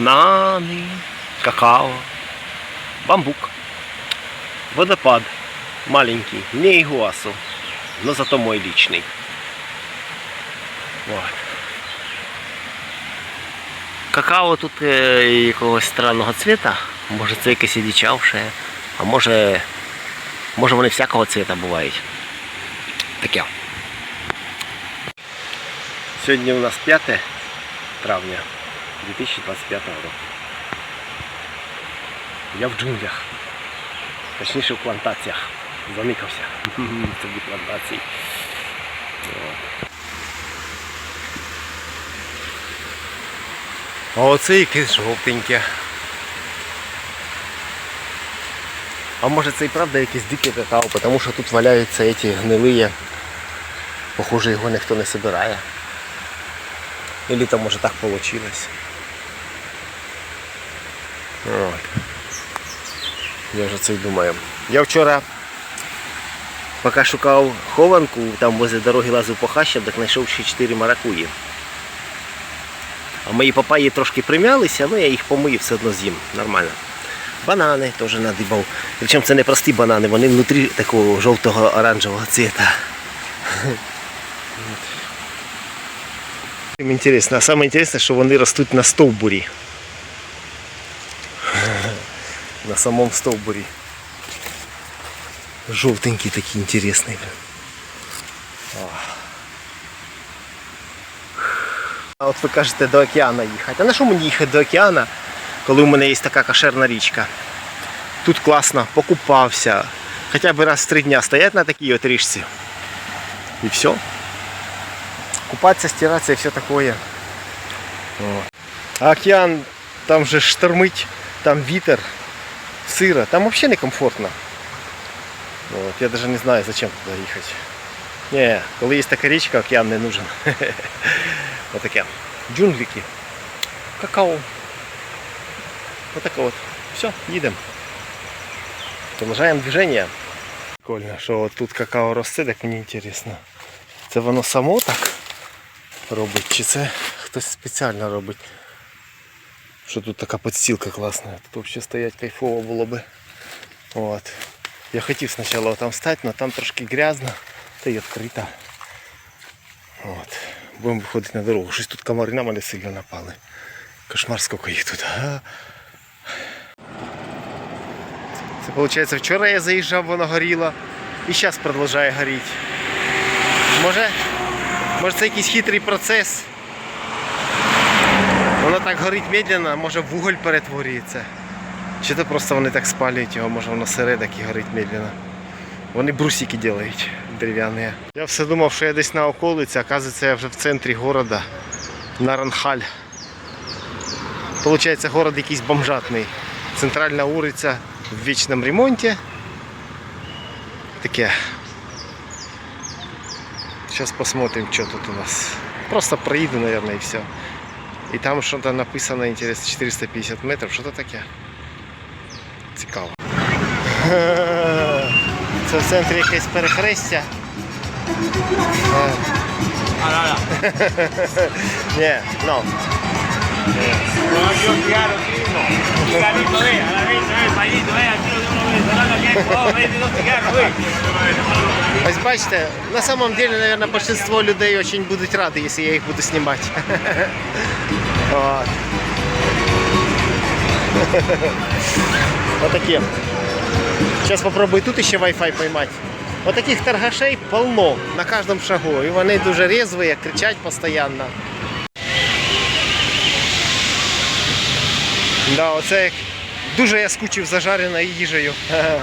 банани, какао, бамбук, водопад маленький, не игуасу, но зато мой личный. Вот. Какао тут е, якогось странного цвіта. Може це якесь одичавше, а може, може вони всякого цвіта бувають. Таке. Сьогодні у нас 5 травня 2025 року. Я в джунглях. Точніше в плантаціях. Заникався. Тоді плантації. А оце якесь жовтеньке. А може це і правда якесь дике какао, тому що тут валяються ці гнилі. Похоже, його ніхто не собирає. Или там може так получилось. От. Я вже це й думаю. Я вчора, поки шукав хованку, там возле дороги лазив по хащам, так знайшов ще 4 маракуї. А мої папаї трошки прим'ялися, але я їх помию, все одно з'їм. Нормально. Банани теж надибав. Причому це не прості банани, вони внутрі такого жовтого оранжевого цвіта. Інтересно, а саме інтересне, що вони ростуть на стовбурі. На самому стовбурі. Жовтенький такий інтересний. А от ви кажете до океану їхати. А на що мені їхати до океану, коли у мене є така кошерна річка? Тут класно, покупався. Хоча б раз в три дня стоять на такій от річці. І все. Купатися, стиратися і все таке. О. А океан, там же штормить, там вітер, сыро, там вообще некомфортно. Вот, я даже не знаю, зачем туда ехать. Не, коли є така річка, океан не нужен. Отаке. Джунглики. Какао. Отаке от. Все, їдемо. Продовжаємо движення. Прикольно, що от тут какао росте, так мені інтересно. Це воно само так робить, чи це хтось спеціально робить. Що тут така підстілка класна. Тут взагалі стоять кайфово було би. От. Я хотів спочатку там стати, але там трошки грязно та й відкрита. От. Будемо виходити на дорогу. Щось тут комари на мене сильно напали. Кошмар скільки їх тут. А? Це виходить, вчора я заїжджав, воно горіло. І зараз продовжує горіти. Може, може це якийсь хитрий процес. Воно так горить медленно, може вуголь перетворюється. Чи то просто вони так спалюють його, може воно сире так і горить медленно. Вони брусики роблять дерев'яні. Я все думав, що я десь на околиці, оказується я вже в центрі міста, на Ранхаль. Получається город якийсь бомжатний. Центральна вулиця в вічному ремонті. Таке. Сейчас посмотрим, что тут у нас. Просто проїду, наверное, і все. І там щось написано, інтересно, 450 метрів, що то таке. Цікаво. Це в центрі якесь перехрестя. Е. Ні, ну. Yo quiero, Tino. Cigarrito, ve, a la vez, ve, pañito, ve, aquí lo uno ve, sacando aquí, oh, ve, dos cigarros, ve. Ось бачите, на самом деле, наверное, большинство людей очень будуть раді, якщо я їх буду знімати. От. Отакі. Зараз попробую тут ще Wi-Fi поймати. Вот таких торгашей полно на кожному шагу. І вони дуже резві, кричать постійно. Да, оце як дуже я скучив за жареною їжею.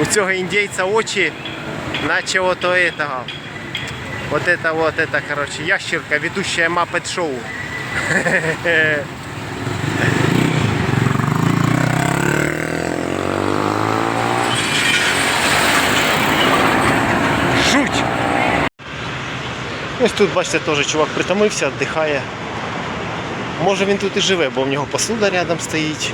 У цього індійця очі, наче ото этого. Вот это вот это, короче, ящерка, ведущая Muppet шоу. Жуть! Ось тут, бачите, теж чувак притомився, віддихає. Може він тут і живе, бо в нього посуда рядом стоїть.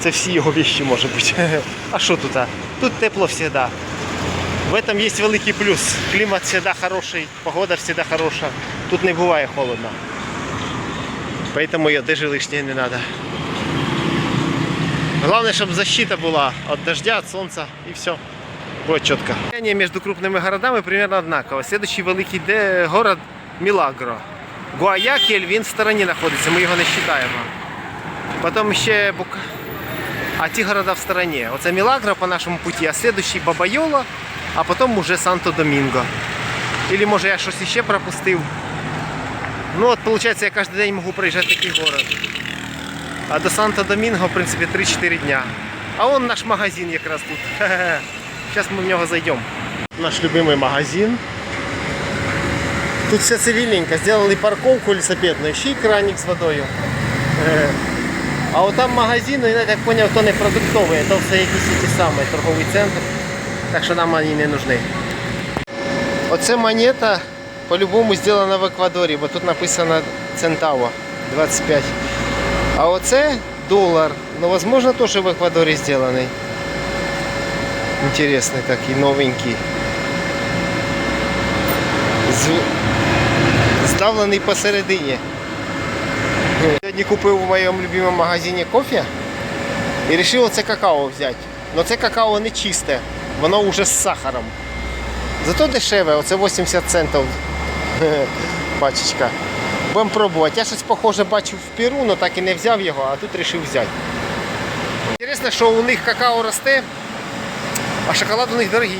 Це всі його віщі може бути. А що тут? а? Тут тепло завжди. В этом есть великий плюс. Климат всегда хороший, погода всегда хорошая. Тут не бывает холодно. Поэтому ее даже лишнее не надо. Главное, чтобы защита была от дождя, от солнца и все. Вот четко. Расстояние между крупными городами примерно однаково. Следующий великий де- город Мілагро. Гуаякель, він в стороні знаходиться, ми його не вважаємо. Потім ще Бук... А ті города в стороні. Оце Мілагро по нашому путі, а следующий Бабайола, а потім уже Санто-Домінго. Или може я щось іще пропустив. Ну от виходить, я кожен день можу проїжджати такий город. А до Санто-Домінго, в принципі, 3-4 дня. А он наш магазин якраз тут. Зараз ми в нього зайдемо. Наш любимий магазин. Тут все цивільненько. Сделали парковку велосипедную, ще й краник з водою. А от там магазин, ну, я так зрозумів, то не продуктовий, то все якісь ті самі торговий центр. Так що нам вони не нужны. Оце монета по-любому зроблена в Еквадорі, бо тут написано Центаво 25. А оце долар. Ну, возможно, теж в Еквадорі зроблений. Интересный такий, новенький. З... Здавлений посередині. Сьогодні купив у моєму любимому магазині кофе і вирішив оце какао взяти. Но це какао не чисте, воно вже з сахаром. Зато дешеве, оце 80 центів пачечка. Будемо пробувати. Я щось похоже бачив в Перу, але так і не взяв його, а тут вирішив взяти. Інтересно, що у них какао росте, а шоколад у них дорогий.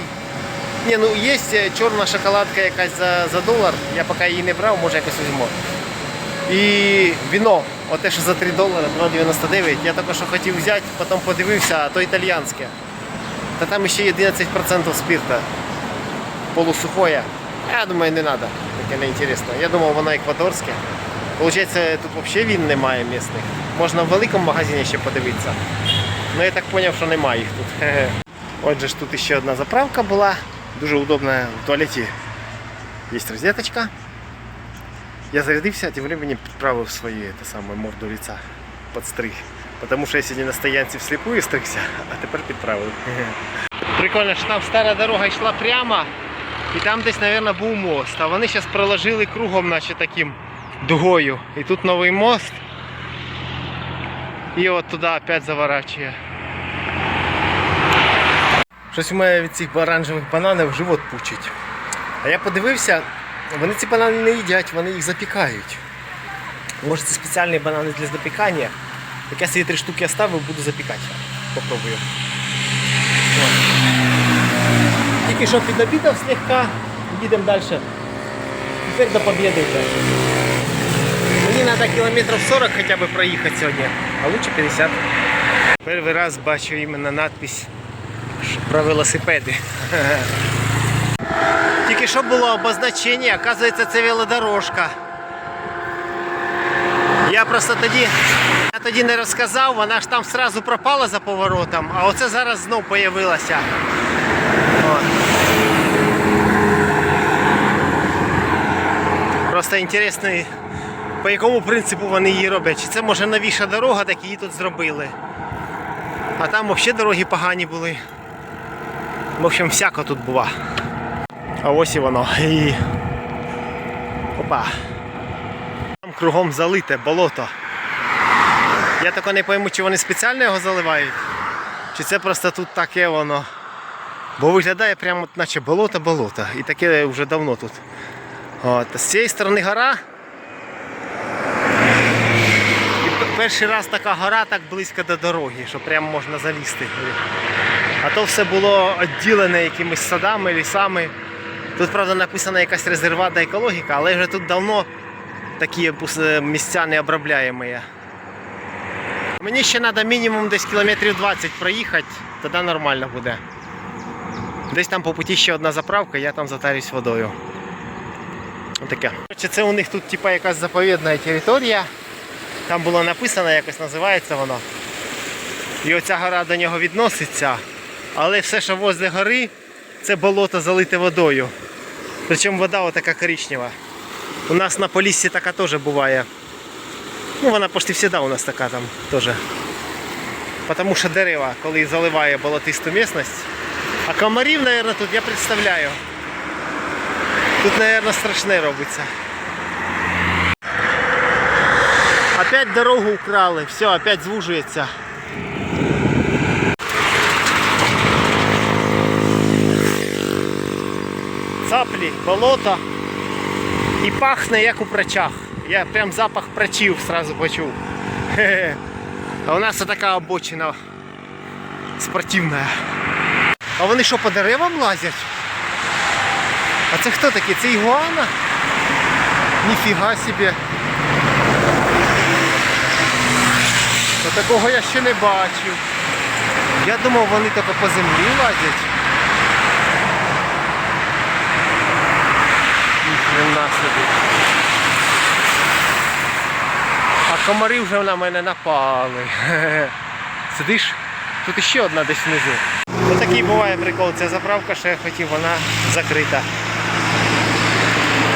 Ні, ну є е, чорна шоколадка якась за, за долар, я поки її не брав, може якось візьму. І віно, оте, що за 3 долари, 2,99, я що хотів взяти, потім подивився, а то італіянське. Та там ще 11% спирта полусухое. Я думаю, не треба, таке не інтересно. Я думав, воно еквадорське. Получається, тут взагалі він немає місних. Можна в великому магазині ще подивитися. Ну я так зрозумів, що немає їх тут. Отже ж тут ще одна заправка була. Дуже удобна в туалеті. Є розеточка. Я зарядився, тим временем підправив своє те саме морду лица під стриг. Тому що я сьогодні на стоянці всліпую стригся, а тепер підправив. Прикольно, що там стара дорога йшла прямо, і там десь, мабуть, був мост. А вони зараз проложили кругом, наче таким дугою. І тут новий мост. І от туди опять заворачує. Щось у мене від цих оранжевих бананів живот пучить. А я подивився, вони ці банани не їдять, вони їх запікають. Може це спеціальні банани для запікання. Так я собі три штуки оставив, буду запікати. Попробую. От. Тільки що підобідав слегка, їдемо далі. Тепер до побіди вже. Мені треба кілометрів 40 хоча б проїхати сьогодні, а лучше 50. Перший раз бачу іменно надпись про велосипеди. Тільки що було обозначення, оказується це велодорожка. Я просто тоді, тоді не розказав, вона ж там сразу пропала за поворотом, а оце зараз знов появилася. Просто інтересно, по якому принципу вони її роблять. Чи це може новіша дорога, так її тут зробили. А там взагалі дороги погані були. В общем, всяко тут була. А ось і воно. І... Опа. Там кругом залите болото. Я тако не пойму, чи вони спеціально його заливають, чи це просто тут таке воно. Бо виглядає прямо наче болото-болото. І таке вже давно тут. От. З цієї сторони гора. І перший раз така гора так близько до дороги, що прямо можна залізти. А то все було відділене якимись садами, лісами. Тут, правда, написана якась резерватна екологіка, але вже тут давно такі місця не обробляємо. Мені ще треба мінімум десь кілометрів 20 проїхати, тоді нормально буде. Десь там по путі ще одна заправка, я там затарюсь водою. Отаке. Це у них тут типа якась заповідна територія. Там було написано, якось називається воно. І оця гора до нього відноситься. Але все, що возле гори, це болото залите водою. Причому вода отака коричнева. У нас на Поліссі така теж буває. Ну, вона почти завжди у нас така там теж. Тому що дерева, коли заливає болотисту місцевість, А комарів, мабуть, тут я представляю. Тут, мабуть, страшне робиться. Опять дорогу украли, все, опять звужується. Цаплі, болото і пахне як у прачах. Я прям запах прачів сразу почув. А у нас така обочина спортивна. А вони що по деревам лазять? А це хто такі? Це ігуана? Ніфіга собі. Та такого я ще не бачив. Я думав, вони тільки по землі лазять. Ніхрена собі. Комари вже на мене напали. Сидиш? Тут іще одна десь внизу. Ось такий буває прикол. Ця заправка, що вона закрита.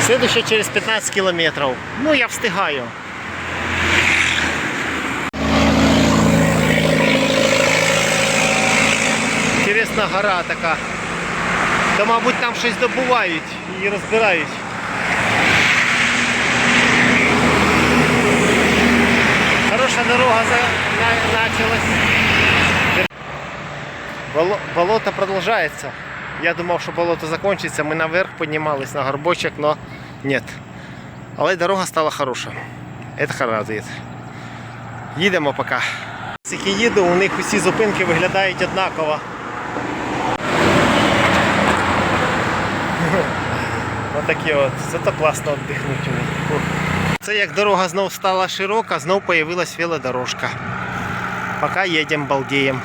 Слідуще через 15 кілометрів. Ну, я встигаю. Інтересна гора така. То, мабуть, там щось добувають і розбирають. Хороша дорога началась. Болото продовжується. Я думав, що болото закінчиться. Ми наверх піднімались на горбочок, але ні. Але дорога стала хороша. Це радує. Їдемо поки. Тільки їду, у них усі зупинки виглядають однаково. Отакі от. Зато класно віддихнути у них. Це як дорога знов стала широка, знов появилась велодорожка. Поки їдемо, балдіємо.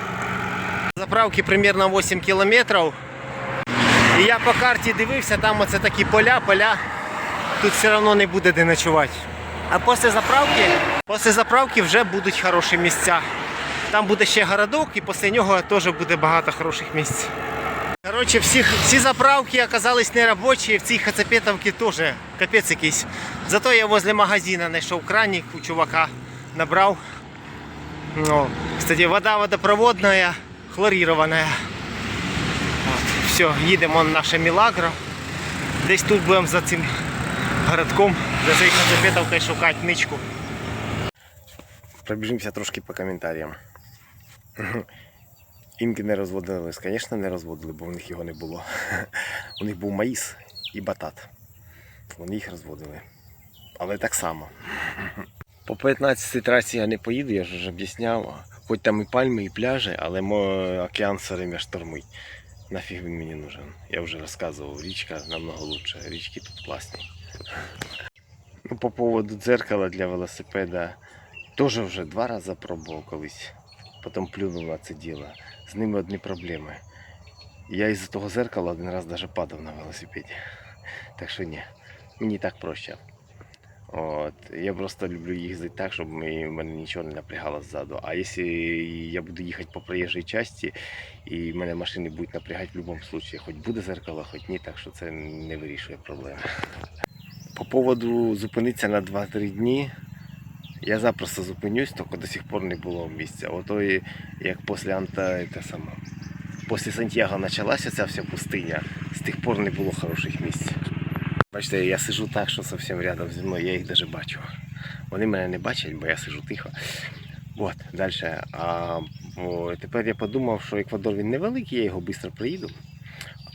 Заправки примерно 8 кілометрів. І я по карті дивився, там оце такі поля, поля. Тут все одно не буде де ночувати. А після заправки, після заправки вже будуть хороші місця. Там буде ще городок і після нього теж буде багато хороших місць. Коротше, всі, всі заправки оказались неробочі, в цій Хацапетовці теж капець якийсь. Зато я возле магазина знайшов краник у чувака, набрав. Ну, кстати, вода водопроводная, хлорированная. Все, їдемо на наше Мілагро. Десь тут будемо за цим городком, за цією Хацапетовкою шукати ничку. Пробіжимося трошки по коментарям. Інки не розводили, звісно, не розводили, бо в них його не було. У них був маїс і батат. Вони їх розводили. Але так само. По 15-й трасі я не поїду, я вже об'ясняв. Хоч там і пальми, і пляжі, але океан все время штормить. Нафіг він мені нужен. Я вже розказував, річка намного лучше. Річки тут класні. Ну, по поводу дзеркала для велосипеда. Теж вже два рази пробував колись. Потім плюнув на це діло. З ними одні проблеми. Я із-за того зеркала один раз навіть падав на велосипеді. Так що ні, мені так проще. От. Я просто люблю їздити так, щоб мене нічого не напрягало ззаду. А якщо я буду їхати по проїжджій часті і мене машини будуть напрягати в будь-якому випадку, хоч буде зеркало, хоч ні, так що це не вирішує проблеми. По поводу зупинитися на 2-3 дні. Я запросто зупинюсь, тільки до сих пор не було місця. Ото і як після Анта, це саме. Після Сантьяго почалася ця вся пустиня, з тих пор не було хороших місць. Бачите, я сижу так, що зовсім рядом зі мною, я їх навіть бачу. Вони мене не бачать, бо я сижу тихо. От, далі. А о, тепер я подумав, що Еквадор він невеликий, я його швидко проїду.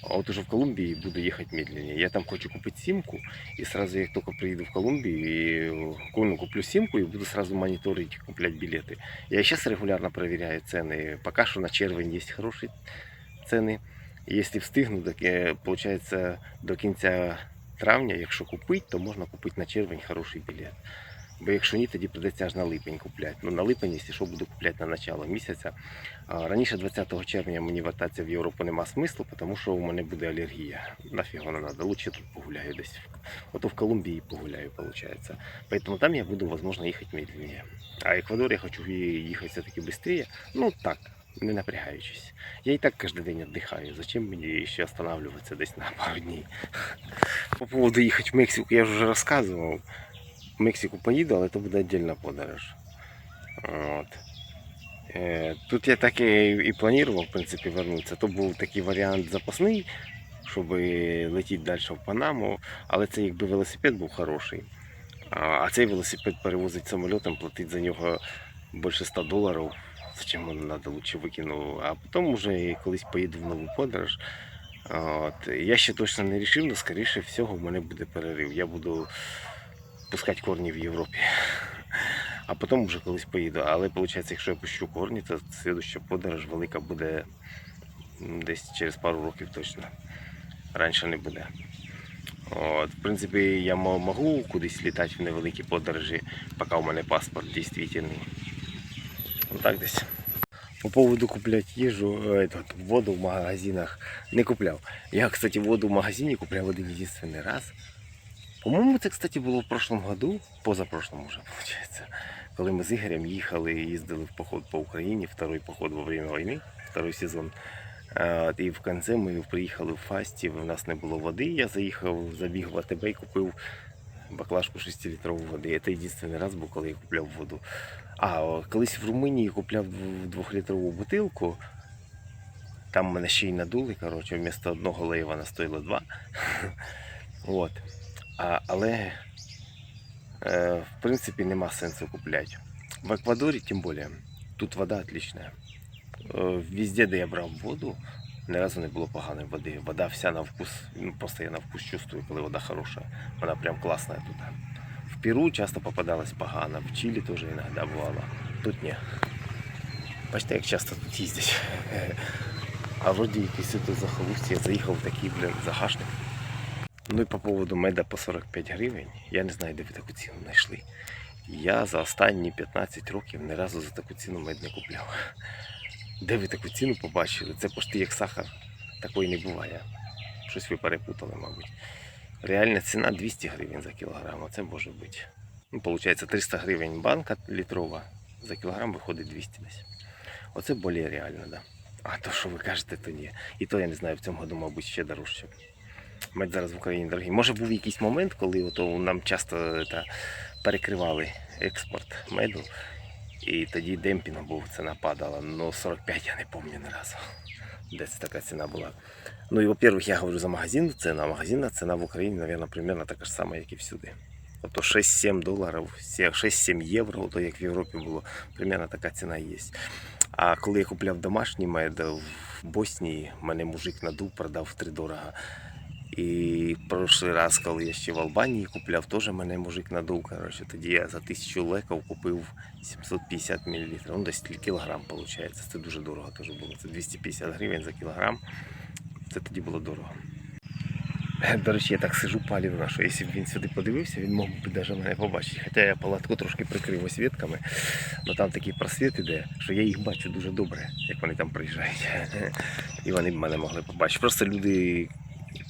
А от уже в Колумбії буду їхати медленніше. Я там хочу купити сімку, і сразу, як тільки приїду в Колумбію, і, ну, куплю симку і буду сразу моніторити, купляти білети. Я зараз регулярно перевіряю ціни. Поки що на червень хороші ціни. І Якщо встигну, так, е, до кінця травня, якщо купити, то можна купити на червень хороший білет. Бо якщо ні, тоді прийдеться аж на липень купляти. Ну на липень, якщо що, буду купляти на начало місяця. Раніше 20 червня мені вертатися в Європу нема смислу, тому що у мене буде алергія. Нафіг вона треба. Лучше тут погуляю десь. Ото в Колумбії погуляю, виходить. Поэтому там я буду, возможно, їхати медленнее. А Еквадор я хочу їхати все-таки швидше. Ну так, не напрягаючись. Я і так кожен день віддихаю. Зачем мені ще останавливатися десь на пару днів? По поводу їхати в Мексику я вже розказував. Мексику поїду, але це буде віддільна подорож. От. Е, Тут я так і, і планував, в принципі, вернутися. То був такий варіант запасний, щоб летіти далі в Панаму, але це якби велосипед був хороший. А, цей велосипед перевозить самольотом, платить за нього більше 100 доларів. Зачем воно треба, лучше викину. А потім вже колись поїду в нову подорож. От. Я ще точно не вирішив, але скоріше всього в мене буде перерив. Я буду пускати корні в Європі. А потім вже колись поїду. Але виходить, якщо я пущу корні, то слідуща подорож велика буде десь через пару років точно. Раніше не буде. От, в принципі, я можу кудись літати в невеликі подорожі, поки у мене паспорт дійсний. Отак десь. По поводу купляти їжу, е, воду в магазинах не купляв. Я, кстати, воду в магазині купляв один єдиний раз. По-моєму, це, кстати, було в прошлом году, позапрошлому вже, виходить. Коли ми з Ігорем їхали і їздили в поход по Україні, второй поход во время війни, второй сезон. І в кінці ми приїхали в Фасті, в нас не було води. Я заїхав, забіг в АТБ і купив баклажку 6-літрову води. Це єдиний раз був, коли я купляв воду. А, колись в Румунії купляв дв- двохлітрову бутилку. Там мене ще й надули, коротше, вмісто одного лейва вона стоїла два. От. А, але, е, в принципі, нема сенсу купляти. В Еквадорі, тим більше, тут вода отлична. Е, Везде, де я брав воду, ні разу не було поганої води. Вода вся на вкус, ну, просто я на вкус чувствую, коли вода хороша. Вона прям класна тут. В Перу часто попадалась погано, в Чилі теж іноді бувало. Тут ні. Бачите, як часто тут їздять. А вроді якийсь тут захолустя, я заїхав в такий, блін, загашник. Ну і по поводу меда по 45 гривень, я не знаю, де ви таку ціну знайшли. Я за останні 15 років ні разу за таку ціну мед не купляв. Де ви таку ціну побачили? Це пошти як сахар. Такої не буває. Щось ви перепутали, мабуть. Реальна ціна 200 гривень за кілограм, а це може бути. Ну, виходить, 300 гривень банка літрова, за кілограм виходить 200 десь. Оце більш реально, да. А то, що ви кажете, то ні. І то я не знаю, в цьому году, мабуть, ще дорожче. Мед зараз в Україні дорогий. Може був якийсь момент, коли ото нам часто та, перекривали експорт меду, і тоді демпінг був, ціна падала. Ну 45 я не пам'ятаю ні разу. Де це така ціна була. Ну і, во-первых, я говорю за магазин ціна. Магазинна ціна в Україні, мабуть, примерно така ж сама, як і всюди. Ото 6-7 доларів, 6-7 євро, то як в Європі було, примерно така ціна є. А коли я купляв домашній мед в Боснії, мене мужик надув, продав в 3 дорого. І прошлий раз, коли я ще в Албанії купляв, теж мене мужик надув. Коротше, тоді я за 1000 леків купив 750 мл. Ну, десь кілограм виходить. Це дуже дорого теж було. Це 250 гривень за кілограм. Це тоді було дорого. До речі, я так сижу палів на що якщо б він сюди подивився, він мог би навіть мене побачити. Хоча я палатку трошки прикрив освітками, але там такий просвіт іде, що я їх бачу дуже добре, як вони там приїжджають. І вони б мене могли побачити. Просто люди,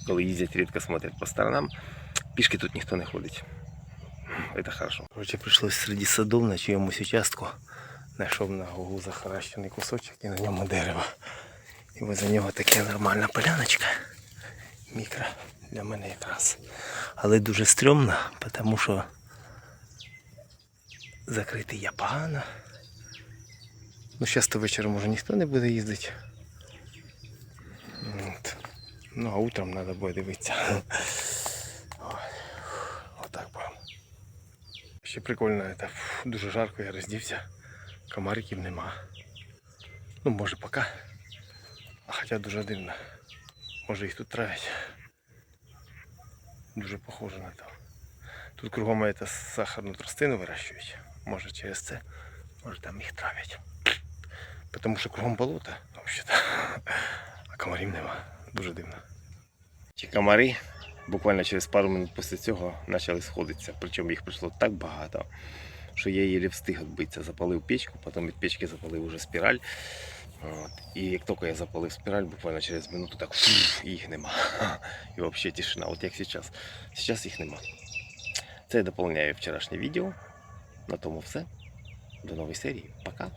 коли їздять, рідко смотрять по сторонам, пішки тут ніхто не ходить. Це хорошо. Короче, прийшлось серед садов на чиємусь участку. Знайшов на гугу захаращений кусочок і на ньому дерево. І возле нього така нормальна поляночка. Мікро для мене якраз. Але дуже стрьомно, тому що закритий я погано. Ну, зараз то вечором може ніхто не буде їздити. Ну, а утром треба буде дивитися. Отак будемо. Ще прикольно, фу, дуже жарко, я роздівся. Комариків нема. Ну, може поки. А хоча дуже дивно. Може їх тут травять. Дуже похоже на то. Тут кругом это сахарну тростину вирощують. Може через це. Може там їх травять. Тому що кругом болото, взагалі. А комарів нема. Дуже дивно. Ті комари буквально через пару минут після цього почали сходитися. Причому їх прийшло так багато, що я її встиг відбитися. Запалив печку, потім від печки запалив уже спіраль. От. І як тільки я запалив спіраль, буквально через минуту так їх нема. І взагалі тишина. От як зараз. Зараз їх нема. Це я доповняю вчорашнє відео. На тому все. До нової серії. Пока.